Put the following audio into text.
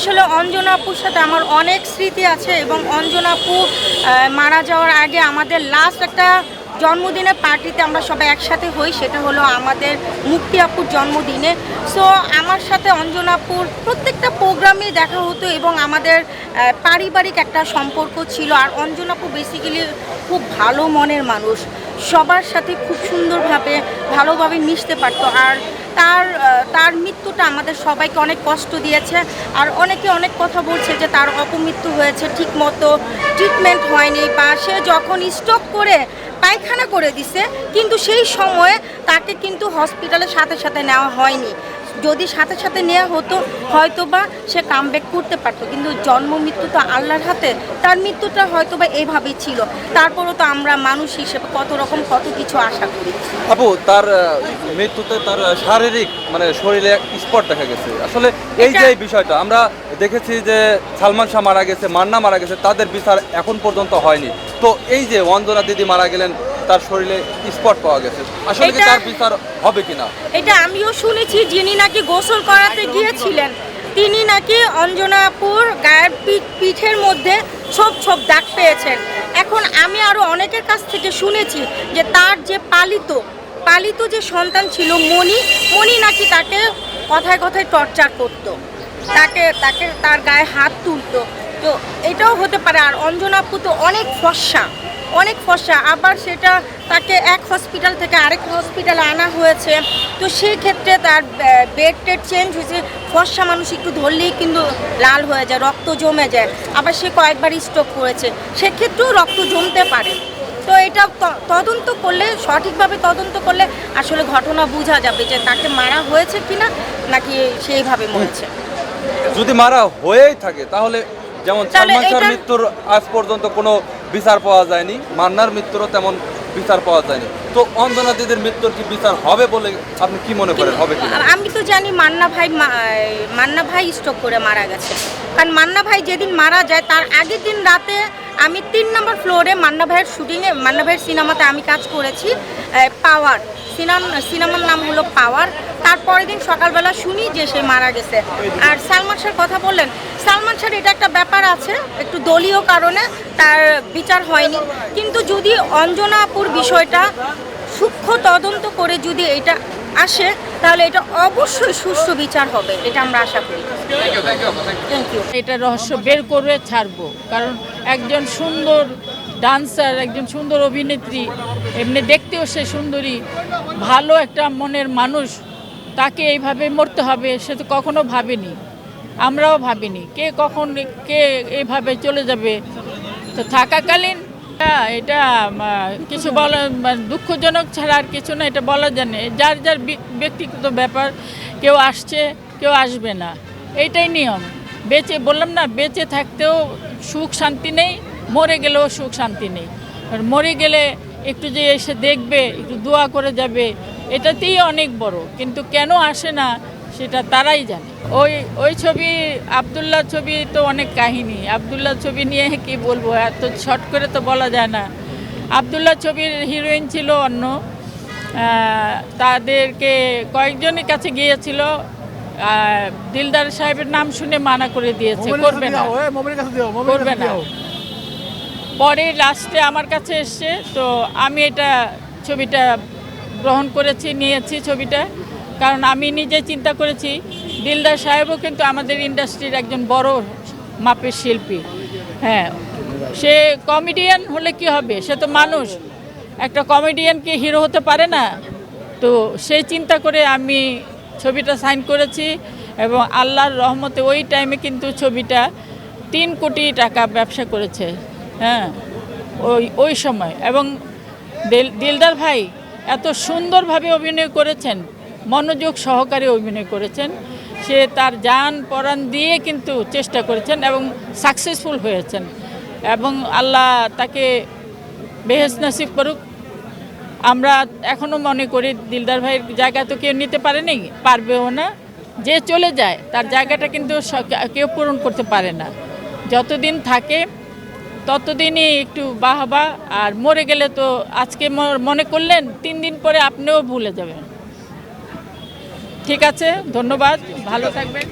আসলে অঞ্জনা আপুর সাথে আমার অনেক স্মৃতি আছে এবং অঞ্জনা আপু মারা যাওয়ার আগে আমাদের লাস্ট একটা জন্মদিনের পার্টিতে আমরা সবাই একসাথে হই, সেটা হলো আমাদের মুক্তি আপুর জন্মদিনে। সো আমার সাথে অঞ্জনা আপুর প্রত্যেকটা প্রোগ্রামে দেখা হতো এবং আমাদের পারিবারিক একটা সম্পর্ক ছিল। আর অঞ্জনা আপু বেসিক্যালি খুব ভালো মনের মানুষ। সবার সাথে খুব সুন্দরভাবে, ভালোভাবে মিশতে পারতো। আর তার তার মৃত্যুটা আমাদের সবাইকে অনেক কষ্ট দিয়েছে আর অনেকে অনেক কথা বলছে যে তার অপমৃত্যু হয়েছে ঠিক মতো ট্রিটমেন্ট হয়নি বা সে যখন স্টক করে পায়খানা করে দিছে, কিন্তু সেই সময়ে তাকে কিন্তু হসপিটালের সাথে সাথে নেওয়া হয়নি। যদি সাথে সাথে নেওয়া হতো হয়তো বা সে কামব্যাক করতে পারতো। কিন্তু জন্ম মৃত্যু তো আল্লাহর হাতে তার মৃত্যুটা হয়তো বা এইভাবেই ছিল। তারপরও তো আমরা মানুষ হিসেবে কত রকম কত কিছু আশা করি। আপু তার মৃত্যুতে তার শারীরিক মানে শরীরে স্পট দেখা গেছে। আসলে এই যে এই বিষয়টা আমরা দেখেছি যে সালমান শাহ মারা গেছে মান্না মারা গেছে তাদের বিচার এখন পর্যন্ত হয়নি। তো এই যে অঞ্জনা দিদি মারা গেলেন তার শরীরে স্পট পাওয়া গেছে। আসলে কি তার বিচার হবে কিনা? এটা আমিও শুনেছি যিনি নাকি গোসল করাতে গিয়েছিলেন তিনি নাকি অঞ্জনাপুর গায়ের পিঠ পিঠের মধ্যে ছোপ ছোপ দাগ পেয়েছেন। এখন আমি আরও অনেকের কাছ থেকে শুনেছি যে তার যে পালিত পালিত যে সন্তান ছিল মণি মণি নাকি তাকে কথায় কথায় টর্চার করতো। তাকে তাকে তার গায়ে হাত তুলতো। তো এটাও হতে পারে আর অঞ্জনাপু তো অনেক ফর্সা। অনেক ফর্সা আবার সেটা তাকে এক হসপিটাল থেকে আরেক হসপিটালে আনা হয়েছে। তো সেই ক্ষেত্রে তার বেড টেড চেঞ্জ হয়েছে। ফর্সা মানুষ একটু ধরলেই কিন্তু লাল হয়ে যায় রক্ত জমে যায়। আবার সে কয়েকবার স্ট্রোক করেছে। সেক্ষেত্রেও রক্ত জমতে পারে। তো এটা তদন্ত করলে সঠিকভাবে তদন্ত করলে আসলে ঘটনা বোঝা যাবে যে তাকে মারা হয়েছে কিনা নাকি সেইভাবে মরেছে। যদি মারা হয়েই থাকে তাহলে যেমন সালমান শাহর মৃত্যুর আজ পর্যন্ত কোনো বিচার পাওয়া যায়নি, মান্নার মৃত্যুরও তেমন বিচার পাওয়া যায়নি। তো অঞ্জনা দিদির মৃত্যুর কি বিচার হবে বলে আপনি কি মনে করেন? হবে আমি তো জানি মান্না ভাই মান্না ভাই স্ট্রোক করে মারা গেছে। কারণ মান্না ভাই যেদিন মারা যায়, তার আগের দিন রাতে আমি তিন নম্বর ফ্লোরে মান্না ভাইয়ের শুটিংয়ে, মান্না ভাইয়ের সিনেমাতে আমি কাজ করেছি পাওয়ার। সিনেমা, সিনেমার নাম হলো পাওয়ার। তারপরের দিন সকালবেলা শুনি যে সে মারা গেছে। আর সালমান শাহর কথা বললেন, সালমান শাহর এটা একটা ব্যাপার আছে, একটু দলীয় কারণে তার বিচার হয়নি। কিন্তু যদি অঞ্জনা আপুর বিষয়টা সূক্ষ্ম তদন্ত করে যদি এটা আসে তাহলে এটা অবশ্যই সুষ্ঠু বিচার হবে এটা আমরা আশা করি। থ্যাংক ইউ এটা রহস্য বের করে ছাড়বো কারণ একজন সুন্দর ডান্সার একজন সুন্দর অভিনেত্রী এমনি দেখতেও সে সুন্দরী ভালো একটা মনের মানুষ তাকে এইভাবে মরতে হবে সে তো কখনো ভাবেনি। আমরাও ভাবিনি কে কখন কে এইভাবে চলে যাবে। তো থাকাকালীন এটা কিছু বলা মানে দুঃখজনক ছাড়া আর কিছু না এটা বলা জানে যার যার ব্যক্তিগত ব্যাপার কেউ আসছে কেউ আসবে না। এইটাই নিয়ম। বেঁচে বললাম না বেঁচে থাকতেও সুখ শান্তি নেই মরে গেলেও সুখ শান্তি নেই। আর মরে গেলে একটু যে এসে দেখবে একটু দোয়া করে যাবে এটাতেই অনেক বড়। কিন্তু কেন আসে না সেটা তারাই জানে। ওই ওই ছবি আবদুল্লাহ ছবি তো অনেক কাহিনী। আবদুল্লাহ ছবি নিয়ে কি বলব? এত শর্ট করে তো বলা যায় না। আবদুল্লাহ ছবির হিরোইন ছিল অন্য। তাদেরকে কয়েকজনের কাছে গিয়েছিল। দিলদার সাহেবের নাম শুনে মানা করে দিয়েছে করবে না। করবে না। পরে লাস্টে আমার কাছে এসছে তো আমি এটা ছবিটা গ্রহণ করেছি নিয়েছি ছবিটা। কারণ আমি নিজে চিন্তা করেছি, দিলদার সাহেবও কিন্তু আমাদের ইন্ডাস্ট্রির একজন বড় মাপের শিল্পী। হ্যাঁ সে কমেডিয়ান হলে কি হবে? সে তো মানুষ। একটা কমেডিয়ানকে হিরো হতে পারে না? তো সেই চিন্তা করে আমি ছবিটা সাইন করেছি এবং আল্লাহর রহমতে ওই টাইমে কিন্তু ছবিটা তিন কোটি টাকা ব্যবসা করেছে। হ্যাঁ ওই ওই সময়। এবং দিল- দিলদার ভাই এত সুন্দরভাবে অভিনয় করেছেন। মনোযোগ সহকারে অভিনয় করেছেন। সে তার যান পরাণ দিয়ে কিন্তু চেষ্টা করেছেন এবং সাকসেসফুল হয়েছেন। এবং আল্লাহ তাকে বেহেস নসিব করুক। আমরা এখনও মনে করি, দিলদার ভাইয়ের জায়গা তো কেউ নিতে পারেনি, পারবেও না। যে চলে যায়, তার জায়গাটা কিন্তু কেউ পূরণ করতে পারে না। যতদিন থাকে, ততদিনই একটু বাহবা। আর মরে গেলে তো আজকে মনে করলেন, তিন দিন পরে আপনিও ভুলে যাবেন। ঠিক আছে ধন্যবাদ ভালো থাকবেন।